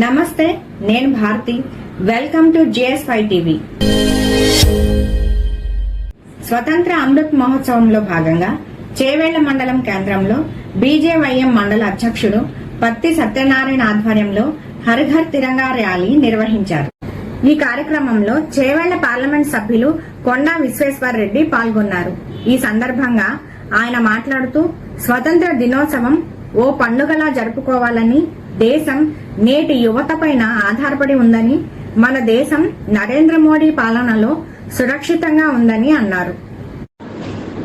నమస్తే నేను Bharathi. Welcome to G S five. స్వతంత్ర అమృత్ మహోత్సవంలో భాగంగా చేవేళ్ళ మండలం కేంద్రంలో బీజేవైఎం మండల అధ్యక్షుడు పత్తి సత్యనారాయణ ఆధ్వర్యంలో హరిహర్ తిరంగా ర్యాలీ నిర్వహించారు. ఈ కార్యక్రమంలో చేవేళ్ళ పార్లమెంట్ సభ్యులు కొండా విశ్వేశ్వర్ రెడ్డి పాల్గొన్నారు. ఈ సందర్భంగా ఆయన మాట్లాడుతూ స్వతంత్ర దినోత్సవం ఓ పండుగలా జరుపుకోవాలని దేశం నేటి యువత పైన ఆధారపడి ఉందని మన దేశం నరేంద్ర మోడీ పాలనలో సురక్షితంగా ఉందని అన్నారు.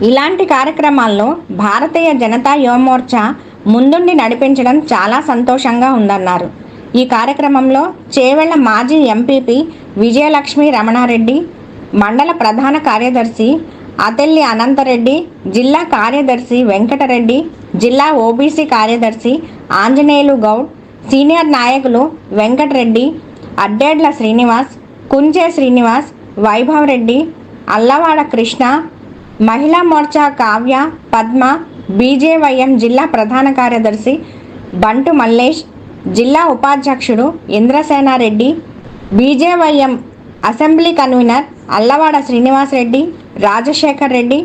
ఇలాంటి కార్యక్రమాల్లో భారతీయ జనతా యువమోర్చా ముందుండి నడిపించడం చాలా సంతోషంగా ఉందన్నారు. ఈ కార్యక్రమంలో చేవెళ్ళ మాజీ ఎంపీపీ విజయలక్ష్మి రమణారెడ్డి మండల ప్రధాన కార్యదర్శి అతెల్లి అనంతరెడ్డి జిల్లా కార్యదర్శి వెంకటరెడ్డి జిల్లా ఓబీసీ కార్యదర్శి ఆంజనేయులు గౌడ్ సీనియర్ నాయకులు వెంకటరెడ్డి అడ్డేడ్ల శ్రీనివాస్ కుంచే శ్రీనివాస్ వైభవ్ రెడ్డి అల్లవాడ కృష్ణ మహిళా మోర్చా కావ్య పద్మ బీజేవైఎం జిల్లా ప్రధాన కార్యదర్శి బంటు మల్లేష్ జిల్లా ఉపాధ్యక్షుడు Indrasena Reddy BJYM assembly convenor Allavada Srinivas Reddy Rajasekhar Reddy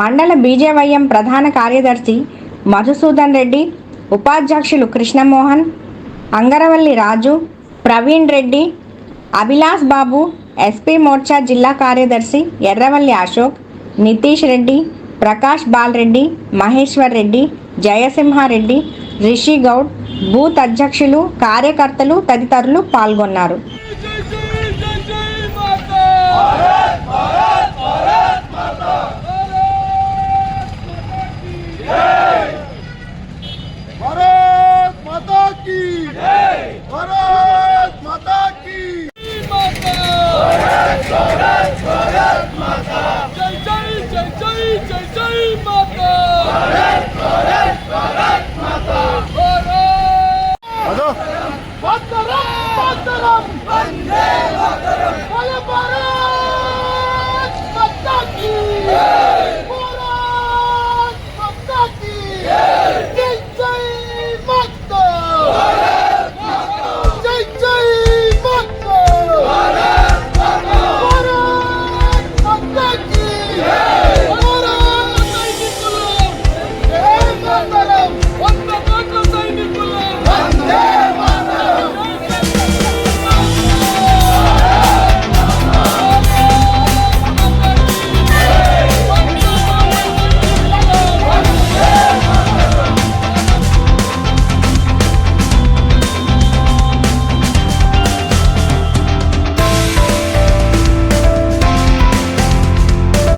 మండల బీజేవైఎం ప్రధాన కార్యదర్శి మధుసూదన్ రెడ్డి ఉపాధ్యక్షులు కృష్ణమోహన్ అంగరవల్లి రాజు ప్రవీణ్ రెడ్డి అభిలాష్ బాబు ఎస్పీ మోర్చా జిల్లా కార్యదర్శి ఎర్రవల్లి అశోక్ నితీష్ రెడ్డి ప్రకాష్ బాలరెడ్డి మహేశ్వర్ రెడ్డి జయసింహారెడ్డి రిషి గౌడ్ బూత్ అధ్యక్షులు కార్యకర్తలు తదితరులు పాల్గొన్నారు.